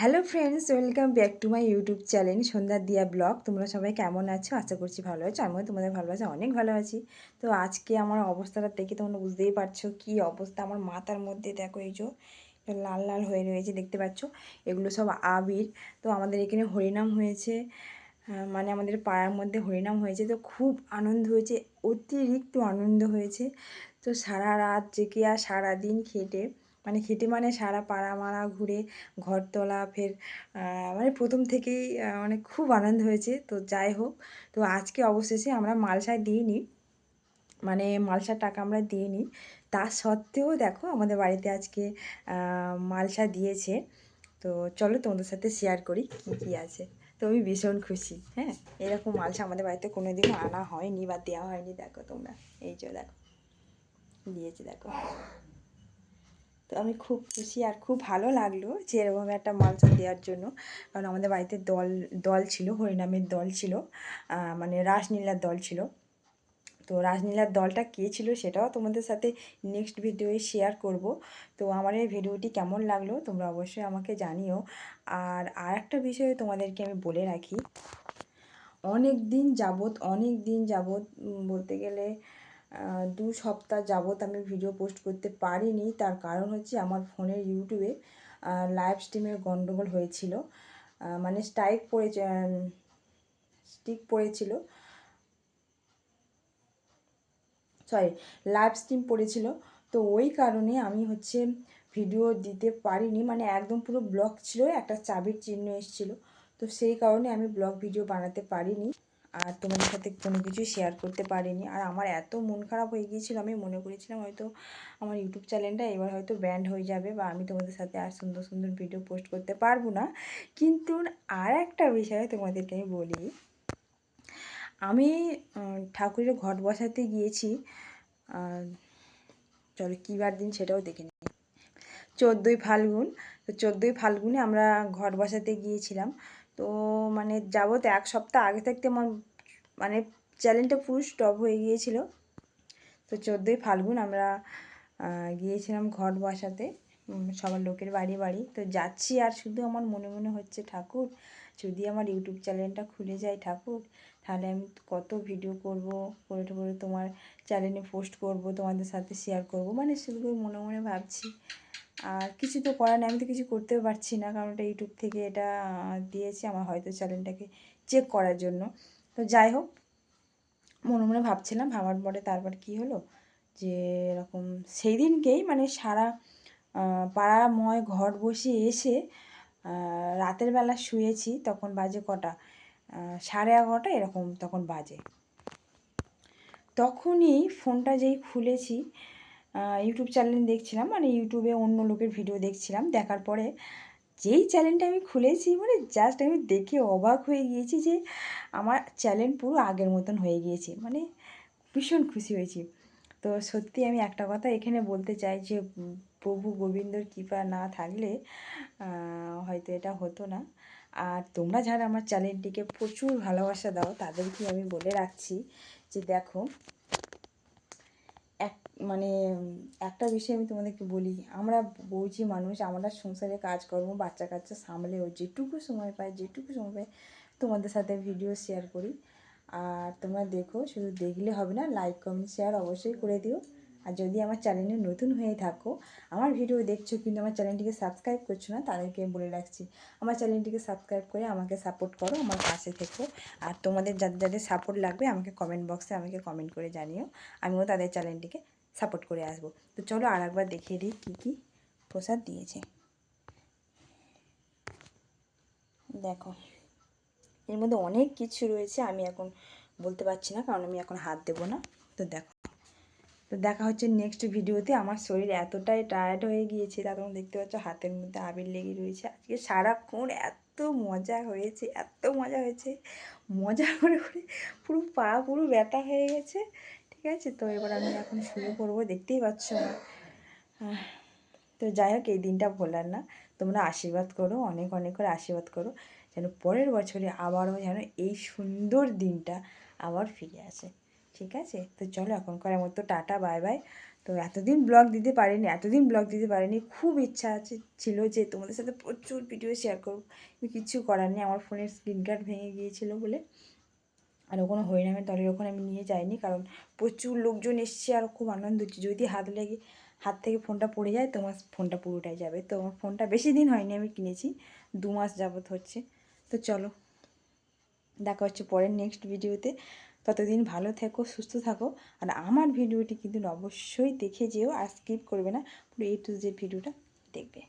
Hello friends welcome back to my YouTube channel Sandhya Diya blog তোমরা সবাই কেমন আছো? আশা করছি ভালো আছো, আমিও তোমাদের ভালো ভালোবাসা অনেক ভালো আছি। তো আজকে আমার অবস্থাটা দেখে তোমরা বুঝতেই পারছ কি অবস্থা আমার মাথার মধ্যে। দেখো এই যে লাল লাল হয়ে রয়েছে, দেখতে পাচ্ছ? এগুলো সব আবির। তো আমাদের এখানে হরিনাম হয়েছে মানে আমাদের পাড়ার মধ্যে হরিনাম হয়েছে। তো খুব আনন্দ হয়েছে, অতিরিক্ত আনন্দ হয়েছে। তো সারা রাত জেগে আর সারাদিন খেটে মানে খেটে মানে সারা পাড়া মারা ঘুরে ঘর তোলা ফের মানে প্রথম থেকেই মানে খুব আনন্দ হয়েছে। তো যাই হোক, তো আজকে অবশেষে আমরা মালসায় দিইনি মানে মালসার টাকা আমরা দিইনি তা সত্ত্বেও দেখো আমাদের বাড়িতে আজকে মালসা দিয়েছে। তো চলো তোমাদের সাথে শেয়ার করি কী কী আছে। তো আমি ভীষণ খুশি হ্যাঁ? এরকম মালসা আমাদের বাড়িতে কোনো দিনও আনা হয়নি বা দেওয়া হয়নি, দেখো তোমরা। এই যে দেখো, দিয়েছি দেখো। তো আমি খুব খুশি আর খুব ভালো লাগল যে এরকম একটা মালসা দেওয়ার জন্য। কারণ আমাদের বাড়িতে দল দল ছিল, হরিনামের দল ছিল মানে রাসলীলার দল ছিল। তো রাজনীলার দলটা কে ছিল সেটাও তোমাদের সাথে নেক্সট ভিডিওয়ে শেয়ার করব। তো আমার এই ভিডিওটি কেমন লাগল তোমরা অবশ্যই আমাকে জানিও। আর আর একটা বিষয় তোমাদেরকে আমি বলে রাখি অনেক দিন যাবত অনেক দিন যাবত বলতে গেলে দু সপ্তাহ যাবত আমি ভিডিও পোস্ট করতে পারিনি। তার কারণ হচ্ছে আমার ফোনের ইউটিউবে লাইভ স্ট্রিমের গন্ডগোল হয়েছিল। মানে স্ট্রাইক পড়েছে স্টিক পড়েছিল। সরি লাইভ স্ট্রিম পড়েছিল। তো ওই কারণে আমি হচ্ছে ভিডিও দিতে পারিনি। মানে একদম পুরো ব্লক ছিল, একটা চাবির চিহ্ন এসেছিল। তো সেই কারণে আমি ব্লগ ভিডিও বানাতে পারিনি। আর তোমাদের সাথে কোনো কিছু শেয়ার করতে পারিনি। আর আমার এত মন খারাপ হয়ে গিয়েছিল, আমি মনে করেছিলাম হয়তো আমার ইউটিউব চ্যানেলটা এবার হয়তো ব্যান্ড হয়ে যাবে বা আমি তোমাদের সাথে আর সুন্দর সুন্দর ভিডিও পোস্ট করতে পারব না। কিন্তু আর একটা বিষয় তোমাদেরকে আমি বলি, আমি ঠাকুরের ঘট বসাতে গিয়েছি চলো কী বার দিন সেটাও দেখে নিই। চোদ্দোই ফাল্গুন, তো চোদ্দোই ফাল্গুনে আমরা ঘট বসাতে গিয়েছিলাম। তো মানে যাবত এক সপ্তাহ আগে থাকতে আমার মানে চ্যানেলটা পুরো স্টপ হয়ে গিয়েছিল। তো চোদ্দোই ফাল্গুন আমরা গিয়েছিলাম ঘট বসাতে সবার লোকের বাড়ি বাড়ি। তো যাচ্ছি আর শুধু আমার মনে মনে হচ্ছে, ঠাকুর, যদি আমার ইউটিউব চ্যানেলটা খুলে যায় ঠাকুর, তাহলে আমি কত ভিডিও করব, করে করে তোমার চ্যানেলে পোস্ট করব, তোমাদের সাথে শেয়ার করব। মানে সেগুলো মনে মনে ভাবছি। আর কিছু তো করার নেই, আমি তো কিছু করতেও পারছি না, কারণ এটা ইউটিউব থেকে এটা দিয়েছে আমার হয়তো চ্যানেলটাকে চেক করার জন্য। তো যাই হোক, মনে মনে ভাবছিলাম, ভাবার পরে তারপর কি হলো? যে এরকম সেই দিনকেই মানে সারা পাড়াময় ঘর বসে এসে রাতের বেলা শুয়েছি, তখন বাজে কটা? সাড়ে এগারোটা এরকম তখন বাজে। তখনই ফোনটা যেই খুলেছি ইউটিউব চ্যানেল দেখছিলাম মানে ইউটিউবে অন্য লোকের ভিডিও দেখছিলাম। দেখার পরে যেই চ্যানেলটা আমি খুলেছি মানে জাস্ট আমি দেখে অবাক হয়ে গিয়েছি যে আমার চ্যানেল পুরো আগের মতন হয়ে গিয়েছে। মানে ভীষণ খুশি হয়েছি। তো সত্যি আমি একটা কথা এখানে বলতে চাই যে প্রভু গোবিন্দর কৃপা না থাকলে হয়তো এটা হতো না। আর তোমরা যারা আমার চ্যানেলটিকে প্রচুর ভালোবাসা দাও তাদেরকে আমি বলে রাখছি যে দেখো এক মানে একটা বিষয় আমি তোমাদেরকে বলি। আমরা বৌঝি মানুষ, আমরা সংসারে কাজকর্ম, বাচ্চা কাচ্চা সামলেও যেটুকু সময় পাই, যেটুকু সময় পাই তোমাদের সাথে ভিডিও শেয়ার করি। আর তোমরা দেখো, শুধু দেখলে হবে না লাইক কমেন্ট শেয়ার অবশ্যই করে দিও। আর যদি আমার চ্যানেলে নতুন হয়ে থাকো, আমার ভিডিও দেখছ কিন্তু আমার চ্যানেলটিকে সাবস্ক্রাইব করছ না, তাদেরকে বলে রাখছি, আমার চ্যানেলটিকে সাবস্ক্রাইব করে আমাকে সাপোর্ট করো, আমার পাশে থেকো। আর তোমাদের যাদের যাদের সাপোর্ট লাগবে, আমাকে কমেন্ট বক্সে আমাকে কমেন্ট করে জানিও, আমিও তাদের চ্যানেলটিকে সাপোর্ট করে আসব। তো চলো আর একবার দেখিয়ে দিই কী কী প্রসাদ দিয়েছে। দেখো, এর মধ্যে অনেক কিছু রয়েছে, আমি এখন বলতে পারছি না, কারণ আমি এখন হাত দেবো না। তো দেখো। তো দেখা হচ্ছে নেক্সট ভিডিওতে আমার শরীর এতটাই টায়ার্ড হয়ে গিয়েছে তা দেখতে পাচ্ছ হাতের মধ্যে আবির লেগে রয়েছে। আজকে সারাক্ষণ এত মজা হয়েছে এত মজা হয়েছে মজা করে করে পুরো পা পুরো ব্যথা হয়ে গেছে ঠিক আছে? তো এবার আমি এখন শুরু করব দেখতেই পাচ্ছ আহ, তো যাই হোক এই দিনটা ভোলার না। তোমরা আশীর্বাদ করো অনেক অনেক করে আশীর্বাদ করো যেন পরের বছরে আবারও যেন এই সুন্দর দিনটা আবার ফিরে আসে। ঠিক আছে? তো চলো এখনকার আমার তো টাটা বাই বাই তো এতদিন ব্লগ দিতে পারিনি, এতদিন ব্লগ দিতে পারিনি। খুব ইচ্ছা আছে, ছিল যে তোমাদের সাথে প্রচুর ভিডিও শেয়ার করব। কিন্তু কিচ্ছু করার নেই, আমার ফোনের স্ক্রিন গার্ড ভেঙে গিয়েছিল বলে। আর ওখানে হরিনামের দলের ওখানে আমি নিয়ে যাইনি, কারণ প্রচুর লোকজন এসছে আর খুব আনন্দ হচ্ছে। যদি হাত লেগে, হাত থেকে ফোনটা পড়ে যায়, তোমার ফোনটা পুরোটাই যাবে। তো আমার ফোনটা বেশি দিন হয়নি, আমি কিনেছি। দু মাস যাবত হচ্ছে। তো চলো, দেখা হচ্ছে পরের নেক্সট ভিডিওতে ততদিন ভালো থেকো, সুস্থ থাকো। আর আমার ভিডিওটি কিন্তু অবশ্যই দেখে যেও আর স্কিপ করবে না। পুরো এ টু জেড ভিডিওটা দেখবে।